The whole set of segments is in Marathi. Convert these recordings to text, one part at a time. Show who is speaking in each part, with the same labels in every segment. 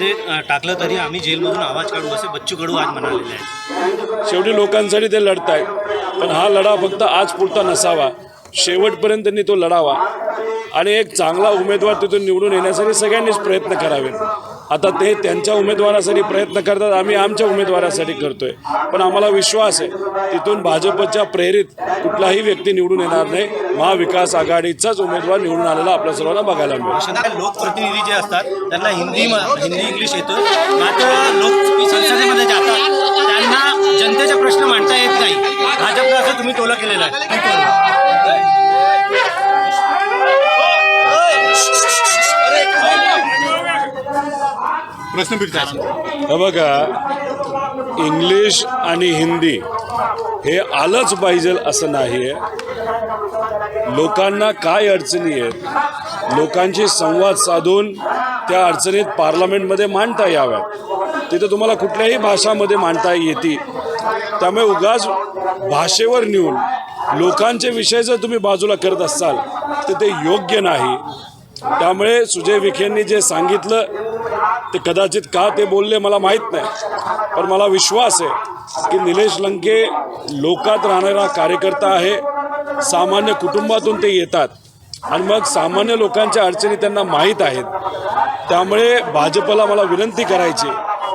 Speaker 1: जेलमध्ये टाकलं तरी आम्ही जेलमधून आवाज काढू असे बच्चू कडू आज म्हणालेले आहेत.
Speaker 2: शेवटी लोकांसाठी ते लढत आहेत पण हा लढा फक्त आज पुरता नसावा. शेवटपर्यंत त्यांनी तो लढावा. आणि एक चांगला उमेदवार तिथून निवडून येण्यासाठी सगळ्यांनीच प्रयत्न करावेत. आता ते त्यांच्या उमेदवारासाठी प्रयत्न करतात आम्ही आमच्या उमेदवारासाठी करतोय. पण आम्हाला विश्वास आहे तिथून भाजपच्या प्रेरित कुठलाही व्यक्ती निवडून येणार नाही. महाविकास आघाडीचाच उमेदवार निवडून आलेला आपल्या सर्वांना बघायला मिळेल.
Speaker 1: लोकप्रतिनिधी जे असतात त्यांना हिंदी हिंदी इंग्लिश येतं. मात्र लोक प्रश्न
Speaker 2: हे बघा इंग्लिश आणि हिंदी हे आलंच पाहिजे असं नाही आहे लोकांना काय अडचणी आहेत? लोकांशी संवाद साधून त्या अडचणीत पार्लमेंटमध्ये मांडता याव्यात. तिथं तुम्हाला कुठल्याही भाषामध्ये मांडता येते. त्यामुळे उगाच भाषेवर नेऊन लोकांचे विषय जर तुम्ही बाजूला करत असाल तर ते योग्य नाही. त्यामुळे सुजय विखेंनी जे सांगितलं ते कदाचित का ते बोलले मला माहीत नाही. पण मला विश्वास आहे की निलेश लंके लोकात राहणारा कार्यकर्ता आहे. सामान्य कुटुंबातून ते येतात. आणि मग सामान्य लोकांच्या अडचणी त्यांना माहीत आहेत. त्यामुळे भाजपला मला विनंती करायची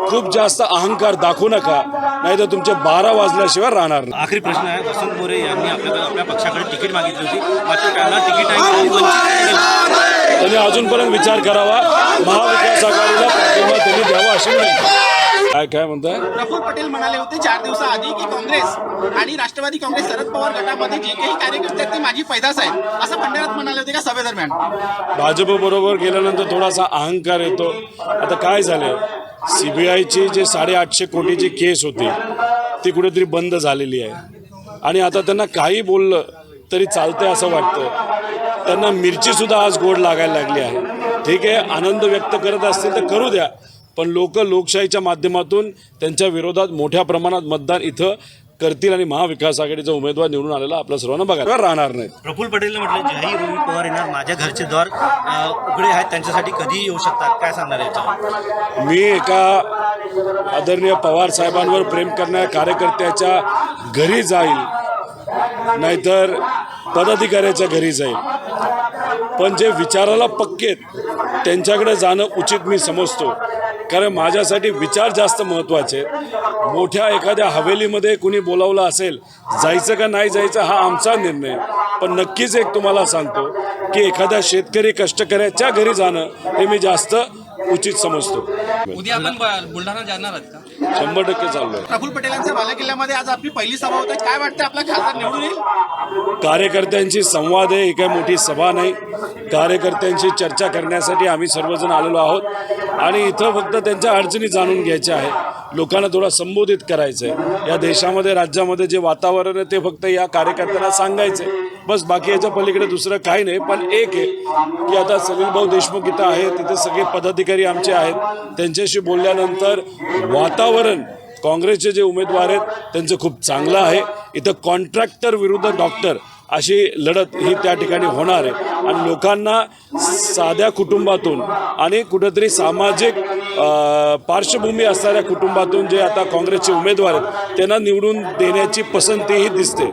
Speaker 2: खूप जास्त अहंकार दाखवू नका नाही तर तुमचे बारा वाजल्याशिवाय राहणार नाही.
Speaker 1: आखरी प्रश्न आहे वसंत मोरे यांनी आपल्या आपल्या पक्षाकडे तिकीट मागितली होती. मात्र त्यांना तिकीट आहे.
Speaker 2: त्यांनी अजूनपर्यंत विचार करावा. महाविकास आघाडीला पाठिंबा त्यांनी द्यावा अशी विनंती. काय काय म्हणताय?
Speaker 3: प्रफुल्ल पटेल म्हणाले होते चार दिवसाआधी की काँग्रेस आणि राष्ट्रवादी काँग्रेस शरद पवार गटामध्ये जे काही कार्यकर्ते आहेत ते माझी पैदास आहेत. असं भंडारात म्हणाले होते का सभेदरम्यान?
Speaker 2: भाजपबरोबर गेल्यानंतर थोडासा अहंकार येतो. आता काय झालं सी बी आयची जे साडेआठशे कोटीची केस होती ती कुठेतरी बंद झालेली आहे. आणि आता त्यांना काही बोललं तरी चालतंय असं वाटतं. त्यांना मिरचीसुद्धा आज गोड लागायला लागली आहे. ठीक आहे? आनंद व्यक्त करत असतील तर करू द्या. पण लोक लोकशाहीच्या माध्यमातून त्यांच्या विरोधात मोठ्या प्रमाणात मतदान इथं करतील आणि महाविकास आघाडीचा उमेदवार निवडून आलेला आपल्या सर्वांना बघायला राहणार नाहीत.
Speaker 1: प्रफुल्ल पटेलने म्हटलं ज्याही रोहित पवार येणार माझ्या घरचे द्वार उघडे आहेत त्यांच्यासाठी कधीही येऊ शकतात. काय सांगणार याच्यावर?
Speaker 2: मी एका आदरणीय पवार साहेबांवर प्रेम करणाऱ्या कार्यकर्त्याच्या घरी जाईल. नाहीतर पदाधिकाऱ्याच्या घरी जाईल. पण जे विचाराला पक्केत त्यांच्याकडे जाणं उचित मी समजतो. कारण माझ्यासाठी विचार जास्त महत्त्वाचे. मोठ्या एखाद्या हवेलीमध्ये कुणी बोलावलं असेल जायचं का नाही जायचं हा आमचा निर्णय. पण नक्कीच एक तुम्हाला सांगतो की एखाद्या शेतकरी कष्टकऱ्याच्या घरी जाणं हे मी जास्त उचित समजतो.
Speaker 4: उद्या आपण बुलढाणा जाणार आहात का?
Speaker 2: शंभर टक्के चालू आहे
Speaker 3: पटेलांच्या बालेकिल्ल्यामध्ये आज आपली पहिली सभा होते काय वाटतं आपला खासदार निवडून येईल?
Speaker 2: कार्यकर्त्यांशी संवाद आहे ही काही मोठी सभा नाही. कार्यकर्त्यांशी चर्चा करण्यासाठी आम्ही सर्वजण आलेलो आहोत. आणि इथं फक्त त्यांच्या अडचणी जाणून घ्यायच्या आहे लोकांना थोडा संबोधित करायचं आहे या देशामध्ये राज्यामध्ये जे वातावरण आहे ते फक्त या कार्यकर्त्यांना सांगायचं आहे बस बाकी याच्या पलीकडे दुसरं काही नाही पण एक आहे की आता सलील भाऊ देशमुख इथं आहे तिथे सगळे पदाधिकारी आमचे आहेत. त्यांच्याशी बोलल्यानंतर वातावरण काँग्रेसचे जे उमेदवार आहेत त्यांचं खूप चांगलं आहे. इथं कॉन्ट्रॅक्टर विरुद्ध डॉक्टर अशी लढत ही त्या ठिकाणी होणार आहे. आणि लोकांना साध्या कुटुंबातून आणि कुठंतरी सामाजिक पार्श्वभूमी असणाऱ्या कुटुंबातून जे आता काँग्रेसचे उमेदवार आहेत त्यांना निवडून देण्याची पसंतीही दिसते.